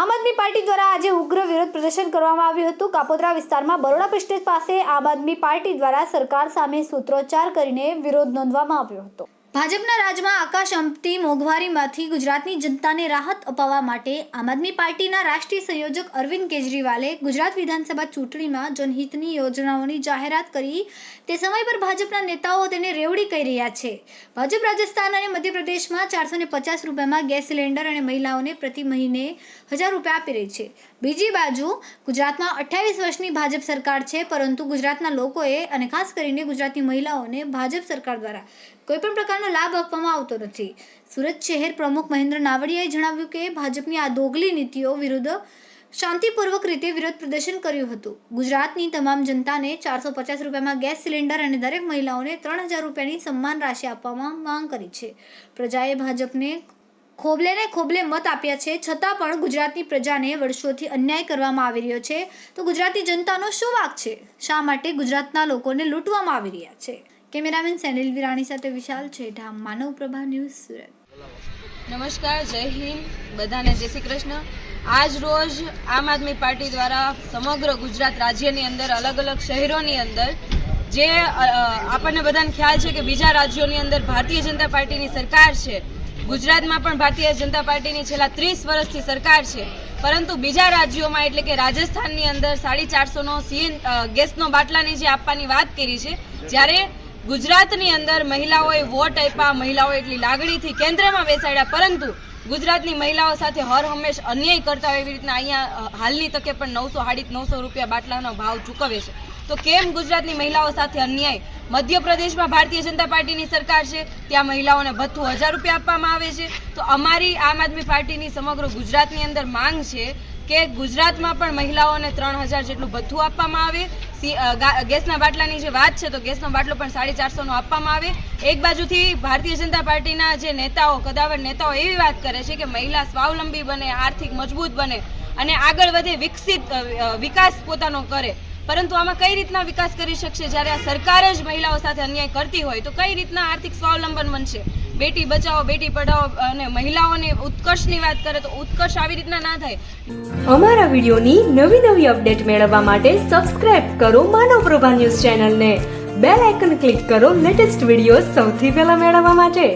આમ આદમી પાર્ટી દ્વારા આજે ઉગ્ર વિરોધ પ્રદર્શન કરવામાં આવ્યું હતું. કાપોદ્રા વિસ્તારમાં બરોડા પ્રેસ્ટેજ પાસે આમ આદમી પાર્ટી દ્વારા સરકાર સામે સૂત્રોચ્ચાર કરીને વિરોધ નોંધવામાં આવ્યો હતો. ભાજપના રાજમાં આકાશ અંપતી મોંઘવારીમાંથી ગુજરાતની જનતાને રાહત અપાવવા માટે આમ આદમી પાર્ટીના રાષ્ટ્રીય સંયોજક અરવિંદ કેજરીવાલે ગુજરાત વિધાનસભા ચૂંટણીમાં જનહિતની યોજનાઓની જાહેરાત કરી. તે સમય પર ભાજપના નેતાઓ તેને રેવડી કહી રહ્યા છે. ભાજપ રાજસ્થાન અને મધ્યપ્રદેશમાં ચારસો પચાસ રૂપિયામાં ગેસ સિલિન્ડર અને મહિલાઓને પ્રતિ મહિને હજાર રૂપિયા આપી રહી છે. બીજી બાજુ, ગુજરાતમાં અઠ્યાવીસ વર્ષની ભાજપ સરકાર છે, પરંતુ ગુજરાતના લોકોએ અને ખાસ કરીને ગુજરાતની મહિલાઓને ભાજપ સરકાર દ્વારા કોઈપણ પ્રકારનો લાભ આપવામાં આવતો નથી. સુરત શહેર પ્રમુખ મહેન્દ્ર નાવડિયાએ જણાવ્યું કે ભાજપની આ દોગલી નીતિઓ વિરુદ્ધ શાંતિપૂર્વક રીતે વિરોધ પ્રદર્શન કર્યું હતું. ગુજરાતની તમામ જનતાને ચારસો પચાસ રૂપિયામાં ગેસ સિલિન્ડર અને દરેક મહિલાઓને ત્રણ હજાર રૂપિયાની સન્માન રાશિ આપવામાં માંગ કરી છે. પ્રજાએ ભાજપને ખોબલે ને ખોબલે મત આપ્યા છે, છતાં પણ ગુજરાતની પ્રજાને વર્ષોથી અન્યાય કરવામાં આવી રહ્યો છે. તો ગુજરાતની જનતાનો શું વાક છે? શા માટે ગુજરાતના લોકોને લૂંટવામાં આવી રહ્યા છે? કેમેરામેન સેનિલ વિરાણી સાથે વિશાલ છેઠા, માનવ પ્રભા ન્યૂઝ સુરત. નમસ્કાર, જય હિન્દ. બધાને જય શ્રી કૃષ્ણ. આજ રોજ આમ આદમી પાર્ટી દ્વારા સમગ્ર ગુજરાત રાજ્યની અંદર, અલગ અલગ શહેરોની અંદર, જે આપણને બધાને ખ્યાલ છે કે બીજા રાજ્યોની અંદર ભારતીય જનતા પાર્ટીની સરકાર છે. ગુજરાતમાં પણ ભારતીય જનતા પાર્ટીની છેલ્લા ત્રીસ વર્ષથી સરકાર છે. પરંતુ બીજા રાજ્યોમાં, એટલે કે રાજસ્થાનની અંદર સાડી ચારસોનો સીએન ગેસનો બાટલાની જે આપવાની વાત કરી છે, જ્યારે ગુજરાતની અંદર મહિલાઓએ વોટ આપ્યા, મહિલાઓ એટલી લાગણીથી કેન્દ્રમાં બેસાડ્યા, પરંતુ ગુજરાતની મહિલાઓ સાથે હર હંમેશ અન્યાય કરતા હોય એવી રીતના અહીંયા હાલની તકે પણ નવસો, સાડી નવસો રૂપિયા બાટલાનો ભાવ ચૂકવે છે. તો કેમ ગુજરાતની મહિલાઓ સાથે અન્યાય? મધ્યપ્રદેશમાં ભારતીય જનતા પાર્ટીની સરકાર છે, ત્યાં મહિલાઓને ભથ્થું હજાર રૂપિયા આપવામાં આવે છે. તો અમારી આમ આદમી પાર્ટીની સમગ્ર ગુજરાતની અંદર માંગ છે કે ગુજરાતમાં પણ મહિલાઓને ત્રણ હજાર જેટલું ભથ્થું આપવામાં આવે ગેસના બાટલાની જે વાત છે, તો ગેસનો બાટલો પણ સાડી ચારસોનો આપવામાં આવે. એક બાજુથી ભારતીય જનતા પાર્ટીના જે નેતાઓ, કદાવર નેતાઓ એવી વાત કરે છે કે મહિલા સ્વાવલંબી બને, આર્થિક મજબૂત બને અને આગળ વધે વિકસિત વિકાસ પોતાનો કરે. પરંતુ આમાં કઈ રીતના વિકાસ કરી શકશે? જ્યારે આ સરકાર જ મહિલાઓ સાથે અન્યાય કરતી હોય, તો કઈ રીતના આર્થિક સ્વાવલંબન બનશે? બેટી બચાવો, બેટી પઢાઓ અને મહિલાઓને ઉત્કર્ષની વાત કરે તો ઉત્કર્ષ આવી રીતના ના થાય. અમારા વિડીયોની નવી નવી અપડેટ મેળવવા માટે સબસ્ક્રાઇબ કરો માનવ પ્રભા ન્યૂઝ ચેનલને. બેલ આઇકન ક્લિક કરો લેટેસ્ટ વીડિયો સૌથી પહેલા મેળવવા માટે.